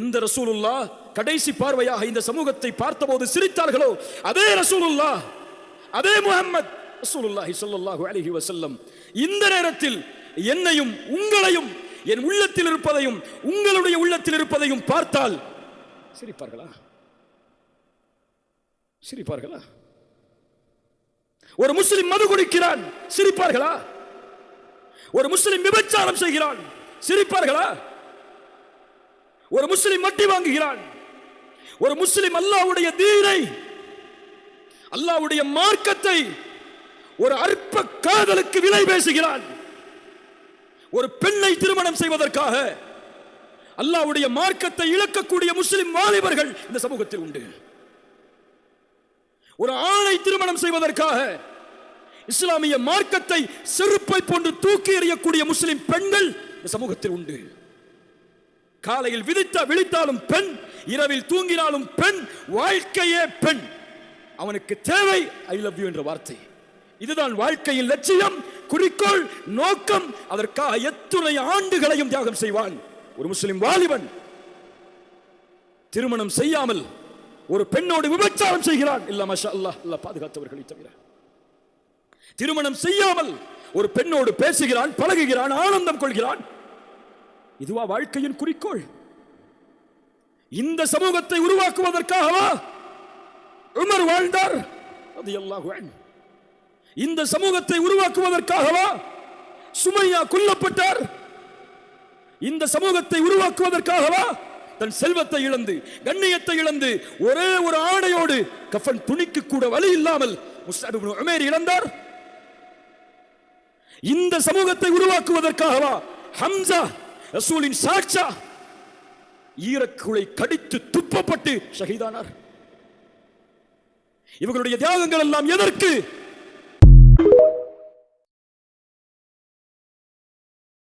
எந்த ரசூலுல்லா கடைசி பார்வையாக இந்த சமூகத்தை பார்த்தபோது சிரித்தார்களோ அதே ரசூலுல்லா அதே முஹம்மத் ரசூலுல்லாஹி ஸல்லல்லாஹு அலைஹி வஸல்லம். இந்த நேரத்தில் என்னையும் உங்களையும் என் உள்ளத்தில் இருப்பதையும் உங்களுடைய உள்ளத்தில் இருப்பதையும் பார்த்தால் சிரிப்பார்களா? சிரிப்பார்களா? ஒரு முஸ்லிம் மது குடிக்கிறான் சிரிப்பார்களா? ஒரு முஸ்லிம் விபச்சாரம் செய்கிறான் சிரிப்பார்களா? ஒரு முஸ்லிம் வட்டி வாங்குகிறான். ஒரு முஸ்லிம் அல்லாவுடைய தீனை அல்லாவுடைய மார்க்கத்தை ஒரு அற்ப காதலுக்கு விலை பேசுகிறான். ஒரு பெண்ணை திருமணம் செய்வதற்காக அல்லாவுடைய மார்க்கத்தை இழக்கக்கூடிய முஸ்லிம் வாலிபர்கள் இந்த சமூகத்தில் உண்டு. ஒரு ஆணை திருமணம் செய்வதற்காக இஸ்லாமிய மார்க்கத்தை செருப்பை போன்று தூக்கி எறியக்கூடிய முஸ்லிம் பெண்கள் இந்த சமூகத்தில் உண்டு. காலையில் விதித்த விழித்தாலும் பெண் இரவில் தூங்கினாலும் பெண் வாழ்க்கையே பெண். அவனுக்கு தேவை ஐ லவ் யூ என்ற வார்த்தை. இதுதான் வாழ்க்கையின் லட்சியம் குறிக்கோள் நோக்கம். அதற்காக எத்துணை ஆண்டுகளையும் தியாகம் செய்வான். ஒரு முஸ்லிம் வாலிபன் திருமணம் செய்யாமல் ஒரு பெண்ணோடு விபச்சாரம் செய்கிறான். இல்ல மஷா அல்லா அல்ல பாதுகாத்தவர்களை தவிர. திருமணம் செய்யாமல் ஒரு பெண்ணோடு பேசுகிறான் பழகுகிறான் ஆனந்தம் கொள்கிறான். இதுவா வாழ்க்கையின் குறிக்கோள். இந்த சமூகத்தை உருவாக்குவதற்காகவா உமர் வாழ்ந்தார்? அது எல்லாம் இந்த சமூகத்தை உருவாக்குவதற்காகவா சுமையா கொல்லப்பட்டார்? இந்த சமூகத்தை உருவாக்குவதற்காகவா தன் செல்வத்தை இழந்து கண்ணியத்தை இழந்து ஒரே ஒரு ஆடையோடு கஃபன் துணிக்கு கூட வழி இல்லாமல் முஸ்அப் இழந்தார் இந்த சமூகத்தை உருவாக்குவதற்காகவா ஹம்சா ரசூலின் சாட்சா. ஈரக்குளை கடித்து துப்பப்பட்டு ஷஹீதானார். இவர்களுடைய தியாகங்கள் எல்லாம் எதற்கு?